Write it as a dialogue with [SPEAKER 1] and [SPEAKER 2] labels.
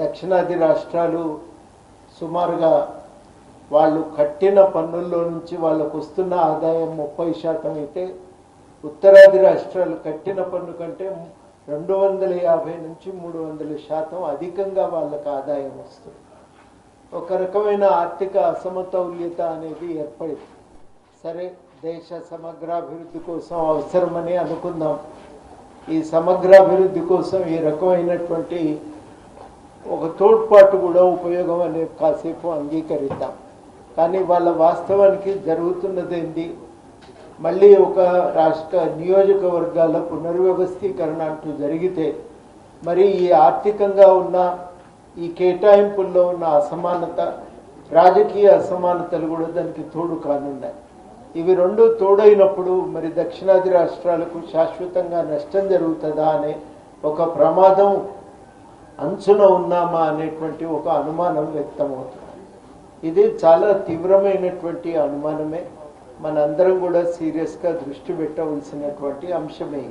[SPEAKER 1] దక్షిణాది రాష్ట్రాలు సుమారుగా వాళ్ళు కట్టిన పన్నుల్లో నుంచి వాళ్ళకు వస్తున్న ఆదాయం ముప్పై శాతం అయితే ఉత్తరాది రాష్ట్రాలు కట్టిన పన్ను కంటే రెండు వందల యాభై నుంచి మూడు వందల శాతం అధికంగా వాళ్ళకు ఆదాయం వస్తుంది. ఒక రకమైన ఆర్థిక అసమతౌల్యత అనేది ఏర్పడింది. సరే దేశ సమగ్రాభివృద్ధి కోసం అవసరమని అనుకుందాం. ఈ సమగ్రాభివృద్ధి కోసం ఈ రకమైనటువంటి ఒక తోడ్పాటు కూడా ఉపయోగం అనే కాసేపు అంగీకరిద్దాం. కానీ వాళ్ళ వాస్తవానికి జరుగుతున్నది ఏంటి మళ్ళీ ఒక రాష్ట్ర నియోజకవర్గాల పునర్వ్యవస్థీకరణ అంటూ జరిగితే మరి ఈ ఆర్థికంగా ఉన్న ఈ కేటాయింపుల్లో ఉన్న అసమానత రాజకీయ అసమానతలు కూడా దానికి తోడు కానున్నాయి. ఇవి రెండు తోడైనప్పుడు మరి దక్షిణాది రాష్ట్రాలకు శాశ్వతంగా నష్టం జరుగుతుందా అనే ఒక ప్రమాదం అంచున ఉన్నామా అనేటువంటి ఒక అనుమానం వ్యక్తమవుతుంది. ఇది చాలా తీవ్రమైనటువంటి అనుమానమే. మనందరం కూడా సీరియస్గా దృష్టి పెట్టవలసినటువంటి అంశమే